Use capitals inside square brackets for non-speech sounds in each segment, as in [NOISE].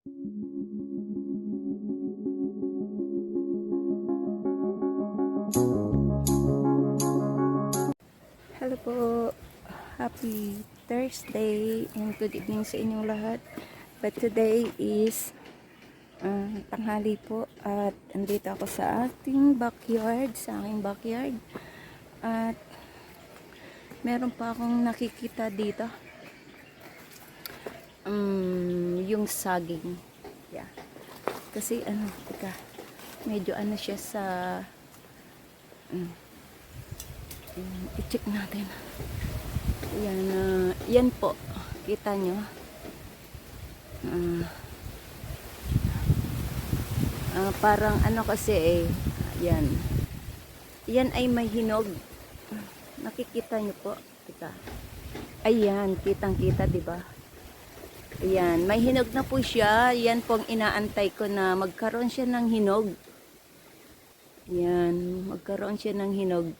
Hello po. Happy Thursday and good evening sa inyong lahat. But today is uh, tanghali po at andito ako sa ating backyard, sa aking backyard. At meron pa akong nakikita dito. Um, yung saging. Yeah. Kasi ano, teka, medyo ano siya sa um, Ayan, i-check natin. Yan, ah, yan po. Kita nyo. Ah, ah, parang ano kasi eh. Yan. Yan ay may hinog. Nakikita nyo po. Teka. Ayan, kitang-kita, di ba? Ayan, may hinog na po siya. Yan pong inaantay ko na magkaroon siya ng hinog. Yan, magkaroon siya ng hinog.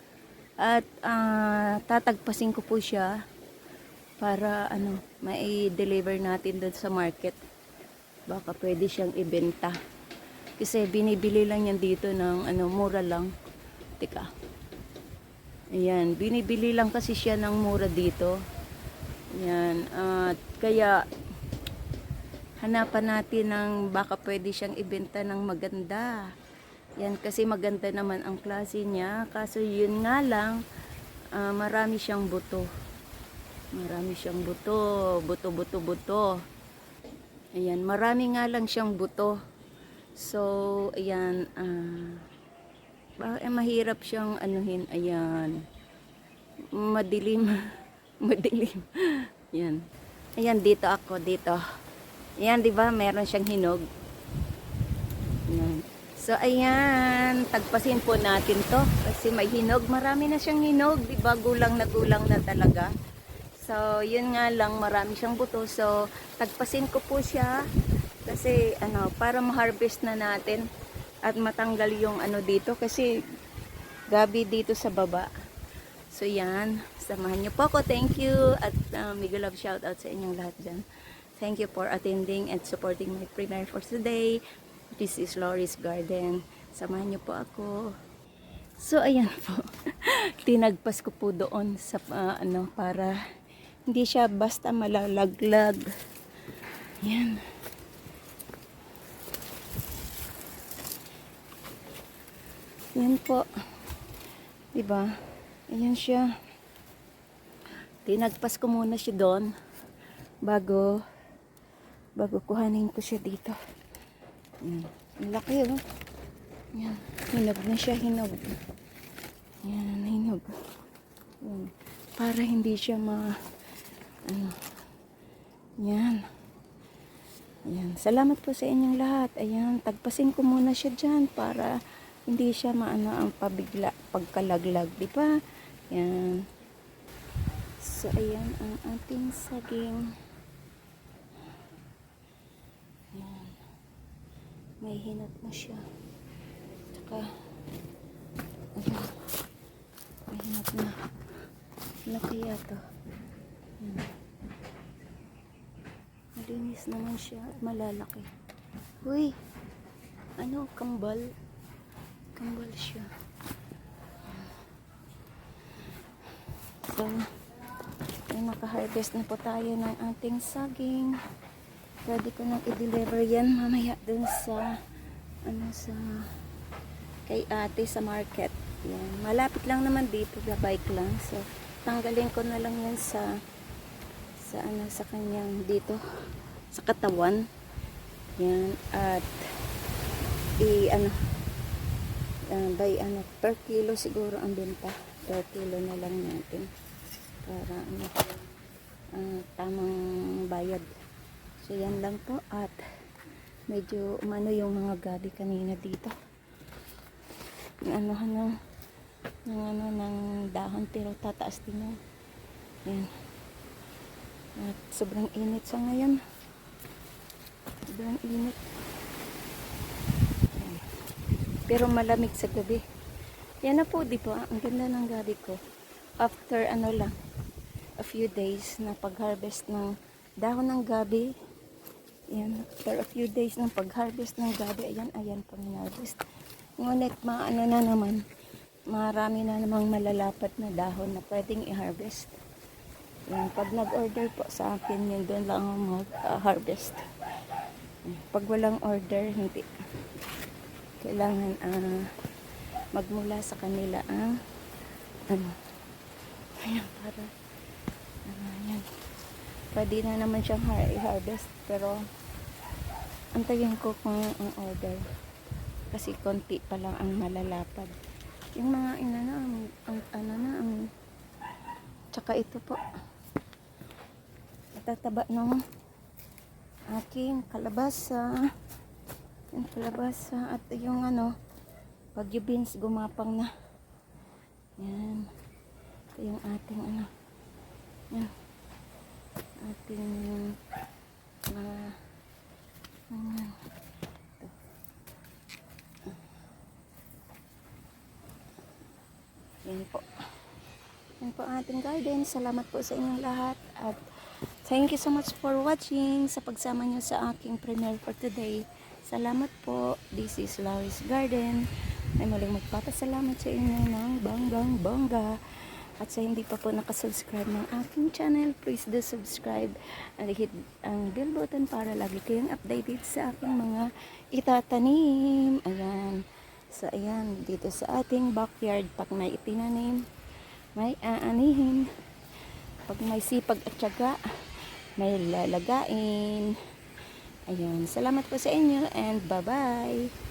At ah, tatagpasin ko po siya para ano, mai-deliver natin doon sa market. Baka pwede siyang ibenta. Kasi binibili lang yan dito ng ano, mura lang. Teka. Ayan, binibili lang kasi siya ng mura dito. Ayan, at kaya hanapan natin ng baka pwede siyang ibenta ng maganda. Yan kasi maganda naman ang klase niya. Kaso yun nga lang, ah, marami siyang buto. Marami siyang buto. Buto, buto, buto. Ayan, marami nga lang siyang buto. So, ayan, ba- eh, mahirap siyang anuhin. Ayan. Madilim. [LAUGHS] Madilim. Yan. Ayan, dito ako, dito. Ayan, di ba? Meron siyang hinog. Ayan. So, ayan. Tagpasin po natin to. Kasi may hinog. Marami na siyang hinog. Di ba? Gulang na gulang na talaga. So, yun nga lang. Marami siyang buto. So, tagpasin ko po siya. Kasi, ano, para ma-harvest na natin. At matanggal yung ano dito. Kasi, gabi dito sa baba. So, yan. Samahan niyo po ako. Thank you. At uh, mega love shout out sa inyong lahat dyan. Thank you for attending and supporting my premiere for today. This is Loris Garden. Samahan niyo po ako. So, ayan po. [LAUGHS] Tinagpas ko po doon sa ah, ano para hindi siya basta malalaglag. Yan. Yan po. 'Di ba? Ayan siya. Tinagpas ko muna siya doon bago bago kuhanin ko siya dito. Yan. Ang laki oh. Yan. Hinog na siya, hinog. Yan, hinog. Yan. Para hindi siya ma ano. Yan. Yan. Salamat po sa inyong lahat. Ayan, tagpasin ko muna siya dyan para hindi siya maano ang pabigla, pagkalaglag, di ba? Yan. So, ayan ang ating saging. Yan. May hinat na siya. Tsaka, ayan. May hinat na. Laki yata. Yan. Malinis naman siya malalaki. Uy! Ano? Kambal? Kambal siya. So, ay makaharvest na po tayo ng ating saging. Pwede ko nang i-deliver yan mamaya dun sa ano sa kay ate sa market. Yan. Malapit lang naman dito, bike lang. So, tanggalin ko na lang yan sa sa ano sa kanyang dito sa katawan. Yan at i ano uh, by ano per kilo siguro ang benta. Per kilo na lang natin para ano ah, tamang bayad. So yan lang po at medyo umano yung mga gabi kanina dito. Ano ng ng ano ng dahon pero tataas din yan. At sobrang init sa ngayon. Sobrang init. Pero malamig sa gabi. Yan na po, di ba? Ang ganda ng gabi ko. After ano lang, a few days na pag-harvest ng dahon ng gabi, Ayan, after a few days ng pag-harvest ng gabi, ayan, ayan pang harvest. Ngunit, maano na naman, marami na namang malalapat na dahon na pwedeng i-harvest. Ayan, pag nag-order po sa akin, yun doon lang ako mag-harvest. pag walang order, hindi. Kailangan ah, magmula sa kanila ang ano, ayan, para, ano, ayan. Pwede na naman siyang har- i-harvest, pero antayin ko kung ang order. Kasi konti pa lang ang malalapad. Yung mga ina na, ang, ang ano na, ang, tsaka ito po, tataba ng aking kalabasa. Yung kalabasa at yung ano, bagyo beans gumapang na. Yan. Ito yung ating ano. Yan. Ating mga ano, ito. Yan po. Yan po ang ating garden. Salamat po sa inyong lahat at Thank you so much for watching sa pagsama nyo sa aking premiere for today. Salamat po. This is Larry's Garden. Ay muling magpapasalamat sa inyo ng banggang bangga. At sa hindi pa po nakasubscribe ng aking channel, please do subscribe and hit ang bell button para lagi kayong updated sa aking mga itatanim. Ayan. So, ayan. Dito sa ating backyard, pag may itinanim, may aanihin. Pag may sipag at tiyaga, may lalagain. Ayun. Salamat po sa inyo and bye-bye.